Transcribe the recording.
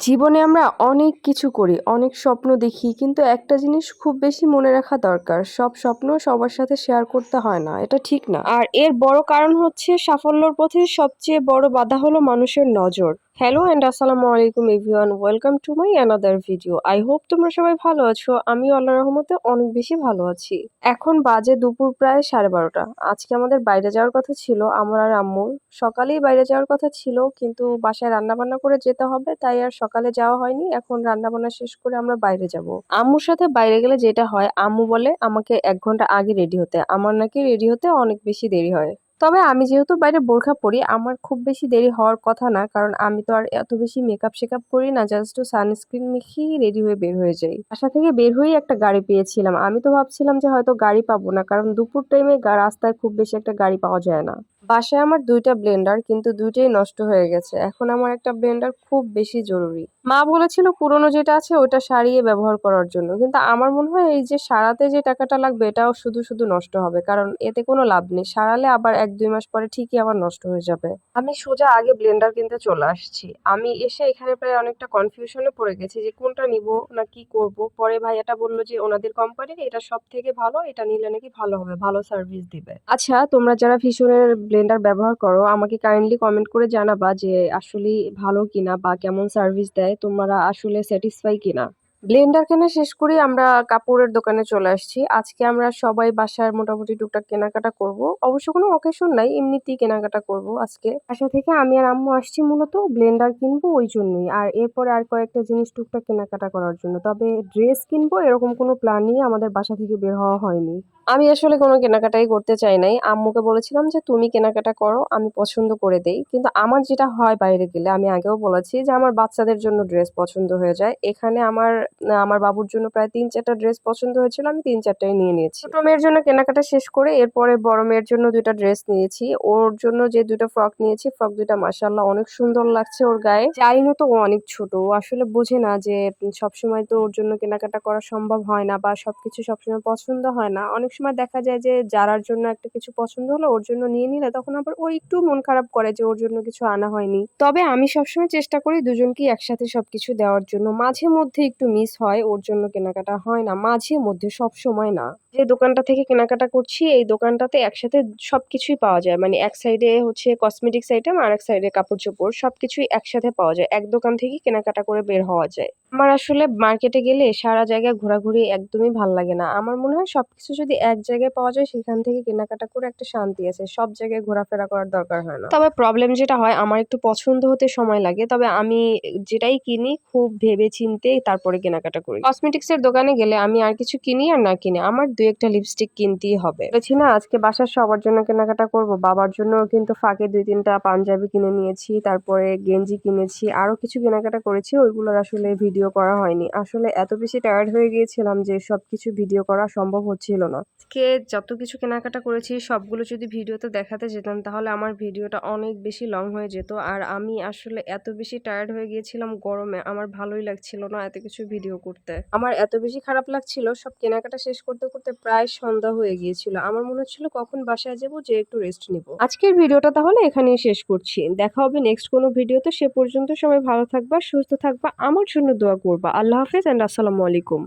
জীবনে আমরা অনেক কিছু করি, অনেক স্বপ্ন দেখি, কিন্তু একটা জিনিস খুব বেশি মনে রাখা দরকার, সব স্বপ্ন সবার সাথে শেয়ার করতে হয় না, এটা ঠিক না। আর এর বড় কারণ হচ্ছে সাফল্যর পথে সবচেয়ে বড় বাধা হলো মানুষের নজর। হ্যালো অ্যান্ড আসসালামু আলাইকুম everyone welcome to my another video I hope তোমরা সবাই ভালো আছো। আমি আল্লাহ রহমতে অনেক বেশি ভালো আছি। এখন বাজে দুপুর প্রায় সাড়ে বারোটা। আজকে আমাদের বাইরে যাওয়ার কথা ছিল, আমার আর আম্মুর। সকালেই বাইরে যাওয়ার কথা ছিল, কিন্তু বাসায় রান্না বান্না করে যেতে হবে, তাই আর সকালে যাওয়া হয়নি। এখন রান্না বান্না শেষ করে আমরা বাইরে যাব। আম্মুর সাথে বাইরে গেলে যেটা হয়, আম্মু বলে, আমাকে এক ঘণ্টা আগে রেডি হতে। আমার নাকি রেডি হতে অনেক বেশি দেরি হয়। তবে আমি যেহেতু বাইরে বোরখা পরি, আমার খুব বেশি দেরি হওয়ার কথা না, কারণ আমি তো আর এত বেশি মেকআপ শেকআপ করি না জাস্ট সানস্ক্রিন মেখেই রেডি হয়ে বের হয়ে যাই। আশা থেকে বের হয়ে একটা গাড়ি পেয়েছিলাম। আমি তো ভাবছিলাম যে হয়তো গাড়ি পাবো না, কারণ দুপুর টাইমে রাস্তায় খুব বেশি একটা গাড়ি পাওয়া যায় না। বাসায় আমার দুইটা ব্লেন্ডার কিন্তু দুইটাই নষ্ট হয়ে গেছে। এখন আমার একটা ব্লেন্ডার খুব বেশি জরুরি। মা বলেছিল পুরনো যেটা আছে ওটা সারিয়ে ব্যবহার করার জন্য। কিন্তু আমার মনে হয় এই যে সারাতে যে টাকাটা লাগবে, এটাও শুধু শুধু নষ্ট হবে। কারণ এতে কোনো লাভ নেই। সারালে আবার এক দুই মাস পরে ঠিকই আবার নষ্ট হয়ে যাবে। আমি সোজা আগে ব্লেন্ডার কিনতে চলে আসছি। আমি এসে এখানে প্রায় অনেকটা কনফিউশনে পড়ে গেছি যে কোনটা নিব না কি করব। পরে ভাইয়াটা বলল যে ওনাদের কোম্পানির এটা সব থেকে ভালো, এটা নিলে নাকি ভালো হবে, ভালো সার্ভিস দিবে। আচ্ছা তোমরা যারা ভীষণের ব্লেন্ডার ব্যবহার করো, আমাকে কাইন্ডলি কমেন্ট করে জানাবা যে আসলে ভালো কিনা বা কেমন সার্ভিস দেয়, তোমরা আসলে স্যাটিসফাই কিনা। ব্লেন্ডার কেনা শেষ করে আমরা কাপড়ের দোকানে চলে আসছি। আজকে আমরা সবাই বাসার মোটামুটি টুকটাক কেনাকাটা করব। অবশ্য কোনো অকেশন নাই, এমনিতেই কেনাকাটা করব আজকে। বাসা থেকে আমি আর আম্মু আসছি মূলত ব্লেন্ডার কিনবো ওই জন্যই। আর এরপরে আর কয়েকটা জিনিস টুকটাক কেনাকাটা করার জন্য। তবে ড্রেস কিনবো এরকম কোনো প্ল্যান নিয়ে আমাদের বাসা থেকে বের হওয়া হয়নি। আমি আসলে কোনো কেনাকাটাই করতে চাই নাই। আম্মুকে বলেছিলাম যে, তুমি কেনাকাটা করো, আমি পছন্দ করে দেই। কিন্তু আমার যেটা হয় বাইরে গেলে, আমি আগেও বলেছি যে, আমার বাচ্চাদের জন্য ড্রেস পছন্দ হয়ে যায়। এখানে আমার আমার বাবুর জন্য প্রায় তিন চারটা ড্রেস পছন্দ হয়েছিল, আমি তিন চারটাই নিয়ে নিয়েছি। ছোট মেয়ের জন্য কেনাকাটা শেষ করে এরপরে বড় মেয়ের জন্য দুইটা ড্রেস নিয়েছি। ওর জন্য যে দুটো ফ্রক নিয়েছি ফ্রক দুইটা মাসাল্লাহ অনেক সুন্দর লাগছে ওর গায়ে। যাই তো অনেক ছোট আসলে বোঝে না যে সবসময় তো ওর জন্য কেনাকাটা করা সম্ভব হয় না বা সবকিছু সবসময় পছন্দ হয় না। অনেক সময় দেখা যায় যে যারার জন্য একটা কিছু পছন্দ হলো, ওর জন্য নিয়ে নিলে তখন আবার ও একটু মন খারাপ করে যে ওর জন্য কিছু আনা হয়নি। তবে আমি সবসময় চেষ্টা করি দুজনকেই একসাথে সবকিছু দেওয়ার জন্য। মাঝে মধ্যে একটু মিস হয় ওর জন্য কেনাকাটা হয় না মাঝে মধ্যে সব সময় না। যে দোকানটা থেকে কেনাকাটা করছি, এই দোকানটাতে একসাথে সবকিছুই পাওয়া যায়। মানে এক সাইডে হচ্ছে কসমেটিক্স আইটেম আর এক সাইডে কাপড় চোপড়, সবকিছুই একসাথে পাওয়া যায়। এক দোকান থেকেই কেনাকাটা করে বের হওয়া যায়। আমার আসলে মার্কেটে গেলে সারা জায়গায় ঘোরাঘুরি একদমই ভালো লাগে না। আমার মনে হয় সবকিছু যদি এক জায়গায় পাওয়া যায়, সেখান থেকে কেনাকাটা করে একটা শান্তি আছে। সব জায়গায় ঘোরাফেরা করার দরকার হয় না। তবে প্রবলেম যেটা হয়, আমার একটু পছন্দ হতে সময় লাগে। তবে আমি যেটাই কিনি, খুব ভেবে চিনতে তারপরে কেনাকাটা করি। কসমেটিক্স এর দোকানে গেলে আমি আর কিছু কিনি আর না কিনি। আমার দু একটা লিপস্টিক কিনতেই হবে। বলেছি না, আজকে বাসার সবার জন্য কেনাকাটা করব, বাবার জন্য কিন্তু ফাঁকে দুই তিনটা পাঞ্জাবি কিনে নিয়েছি, তারপরে গেঞ্জি কিনেছি, আরও কিছু কেনাকাটা করেছি, ওইগুলোর আসলে ভিডিও করা হয়নি। আসলে এত বেশি টায়ার্ড হয়ে গিয়েছিলাম যে সবকিছু ভিডিও করা সম্ভব হচ্ছিল না। আজকে যত কিছু কেনাকাটা করেছি, সবগুলো যদি ভিডিওতে দেখাতে যেতাম, তাহলে আমার ভিডিওটা অনেক বেশি লং হয়ে যেত। আর আমি আসলে এত বেশি টায়ার্ড হয়ে গিয়েছিলাম গরমে, আমার ভালোই লাগছিল না এত কিছু ভিডিও করতে। আমার এত বেশি খারাপ লাগছিল সব কেনাকাটা শেষ করতে করতে প্রায় সন্ধ্যা হয়ে গিয়েছিল। আমার মনে হচ্ছিল কখন বাসায় যাব, যে একটু রেস্ট নিব। আজকের ভিডিওটা তাহলে এখানেই শেষ করছি। দেখা হবে নেক্সট কোনো ভিডিওতে। সে পর্যন্ত সবাই ভালো থাকবা, সুস্থ থাকবা। আমার জন্য দোয়া করবা। আল্লাহ হাফেজ অ্যান্ড আসসালামু আলাইকুম।